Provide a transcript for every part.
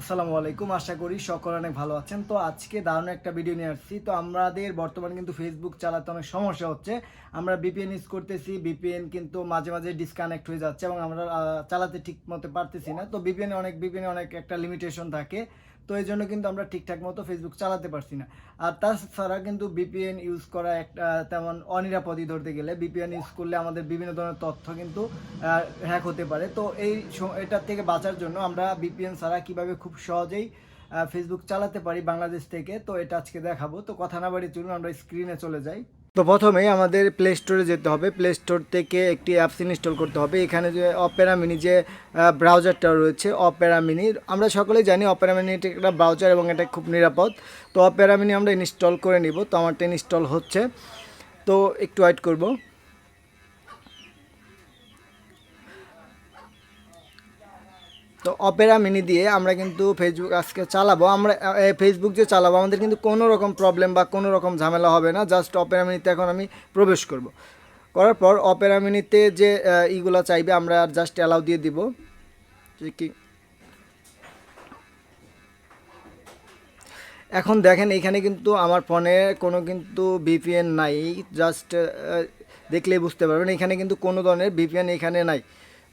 আসসালামু আলাইকুম, আশা করি সকল অনেক ভালো আছেন। তো আজকে দারুণ একটা ভিডিও নিয়ে আসছি। তো আমাদের বর্তমানে কিন্তু ফেসবুক চালাতে অনেক সমস্যা হচ্ছে। আমরা বিপিএন ইউজ করতেছি বিপিএন কিন্তু মাঝে মাঝে ডিসকানেক্ট হয়ে যাচ্ছে এবং আমরা চালাতে ঠিক মতো পারতেছি না। তো বিপিএন অনেক বিপিএন অনেক একটা লিমিটেশন থাকে। তো এই জন্য কিন্তু আমরা ঠিকঠাক মতো ফেসবুক চালাতে পারছি না। আর তাছাড়া কিন্তু বিপিএন ইউজ করা একটা তেমন অনিরাপদই ধরতে গেলে বিপিএন ইউজ করলে আমাদের বিভিন্ন ধরনের তথ্য কিন্তু হ্যাক হতে পারে। তো এই এটার থেকে বাঁচার জন্য আমরা বিপিএন ছাড়া কীভাবে খুব সহজেই ফেসবুক চালাতে পারি বাংলাদেশ থেকে, তো এটা আজকে দেখাবো। তো কথা না বাড়ি চলুন, আমরা স্ক্রিনে চলে যাই। তো প্রথমেই আমাদের প্লে স্টোরে যেতে হবে। প্লে স্টোর থেকে একটি অ্যাপস ইনস্টল করতে হবে। এখানে যে অপেরা মিনি যে ব্রাউজারটা রয়েছে অপেরা মিনি আমরা সকলেই জানি অপেরা মিনি এটা একটা ব্রাউজার এবং এটা খুব নিরাপদ। তো অপেরা মিনি আমরা ইনস্টল করে নিব। তো আমারটা ইনস্টল হচ্ছে। তো একটু ওয়েট করব। তো অপেরা মিনি দিয়ে আমরা কিন্তু ফেসবুক আজকে চালাবো। আমরা ফেসবুক যে চালাবো, আমাদের কিন্তু কোনো রকম প্রবলেম বা কোনো রকম ঝামেলা হবে না। জাস্ট অপেরা মিনিতে এখন আমি প্রবেশ করব। করার পর অপেরা মিনিতে যে ইগুলা চাইবে, আমরা আর জাস্ট অ্যালাউ দিয়ে দিব। যে কি? এখন দেখেন, এখানে কিন্তু আমার ফোনে কোনো কিন্তু ভিপিএন নাই। জাস্ট দেখলেই বুঝতে পারবেন, এখানে কিন্তু কোনো ধরনের ভিপিএন এখানে নাই।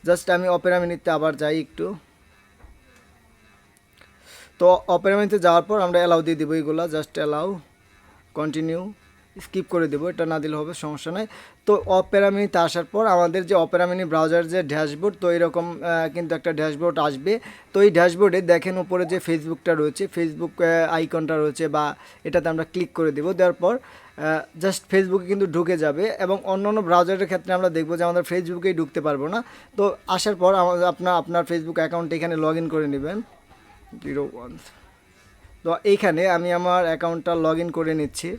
জাস্ট আমি অপেরা মিনিতে আবার যাই একটু। তো অপেরা মিনিতে যাওয়ার পর আমরা অ্যালাউ দিয়ে দেবো এইগুলো জাস্ট অ্যালাউ কন্টিনিউ স্কিপ করে দেবো, এটা না দিলে হবে, সমস্যা নাই। তো অপেরা মিনিতে আসার পর আমাদের যে অপেরা মিনি ব্রাউজার যে ড্যাশবোর্ড তো এরকম কিন্তু একটা ড্যাশবোর্ড আসবে। তো এই ড্যাশবোর্ডে দেখেন উপরে যে ফেসবুকটা রয়েছে ফেসবুক আইকনটা রয়েছে বা এটাতে আমরা ক্লিক করে দেবো, দেওয়ার পর জাস্ট ফেসবুকে কিন্তু ঢুকে যাবে এবং অন্য অন্য ব্রাউজারের ক্ষেত্রে আমরা দেখব যে আমাদের ফেসবুকেই ঢুকতে পারব না। তো আসার পর আপনার আপনার ফেসবুক অ্যাকাউন্ট এখানে লগ করে নেবেন। জিরো ওয়ান তো এইখানে আমি আমার অ্যাকাউন্টটা লগ ইন করে নিচ্ছি।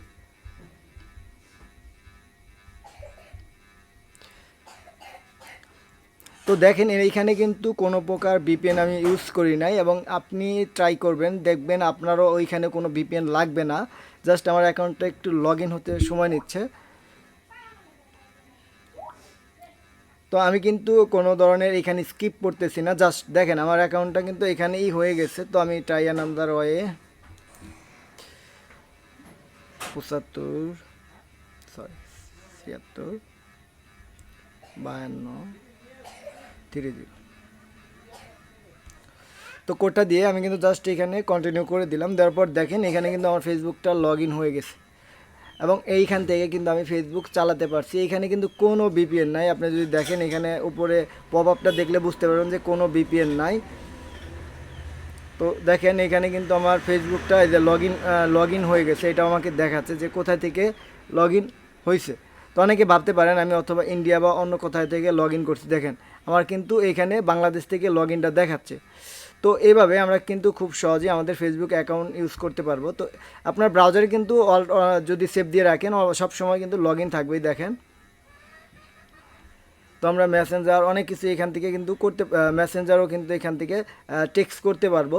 তো দেখেন, এইখানে কিন্তু কোনো প্রকার ভিপিএন আমি ইউজ করি নাই এবং আপনি ট্রাই করবেন, দেখবেন আপনারও ওইখানে কোনো ভিপিএন লাগবে না। জাস্ট আমার অ্যাকাউন্টটা একটু লগ হতে সময় নিচ্ছে। তো আমি কিন্তু কোনো ধরনের এখানে স্কিপ করতেছি না জাস্ট দেখেন আমার অ্যাকাউন্টটা কিন্তু এখানেই হয়ে গেছে, তো আমি ট্রাই আনান্দার ওয়ে পঁচাত্তর সরি ছিয়াত্তর, বায়ান্ন থ্রি জিরো তো কোডটা দিয়ে আমি কিন্তু জাস্ট এখানে কন্টিনিউ করে দিলাম, দেওয়ার পর দেখেন এখানে কিন্তু আমার ফেসবুকটা লগ ইন হয়ে গেছে। এবং এইখান থেকে কিন্তু আমি ফেসবুক চালাতে পারছি। এখানে কিন্তু কোনো বিপিএন নাই। আপনি যদি দেখেন, এখানে উপরে পপ আপটা দেখলে বুঝতে পারবেন যে কোনো বিপিএন নাই। তো দেখেন, এখানে কিন্তু আমার ফেসবুকটা এই যে লগ ইন লগ ইন হয়ে গেছে। এটা আমাকে দেখাচ্ছে যে কোথায় থেকে লগ ইন হয়েছে তো অনেকে ভাবতে পারেন, আমি অথবা ইন্ডিয়া বা অন্য কোথায় থেকে লগ ইন করছি। দেখেন, আমার কিন্তু এখানে বাংলাদেশ থেকে লগ ইনটা দেখাচ্ছে। তো এইভাবে আমরা কিন্তু খুব সহজে আমাদের ফেসবুক অ্যাকাউন্ট ইউজ করতে পারব। তো আপনার ব্রাউজারে কিন্তু অল যদি সেভ দিয়ে রাখেন সব সময় কিন্তু লগ ইন থাকবেই, দেখেন। তো আমরা মেসেঞ্জার অনেক কিছু এখান থেকে কিন্তু করতে মেসেঞ্জারও কিন্তু এখান থেকে টেক্সট করতে পারব।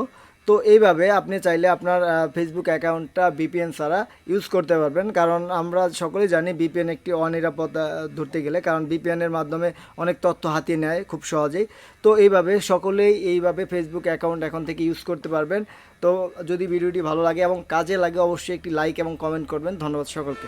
তো এইভাবে আপনি চাইলে আপনার ফেসবুক অ্যাকাউন্টটা বিপিএন ছাড়া ইউজ করতে পারবেন। কারণ আমরা সকলেই জানি বিপিএন একটি অনিরাপদ ধরতে গেলে। কারণ বিপিএনের মাধ্যমে অনেক তথ্য হাতিয়ে নেয় খুব সহজেই। তো এইভাবে সকলেই এইভাবে ফেসবুক অ্যাকাউন্ট এখন থেকে ইউজ করতে পারবেন। তো যদি ভিডিওটি ভালো লাগে এবং কাজে লাগে, অবশ্যই একটি লাইক এবং কমেন্ট করবেন। ধন্যবাদ সকলকে।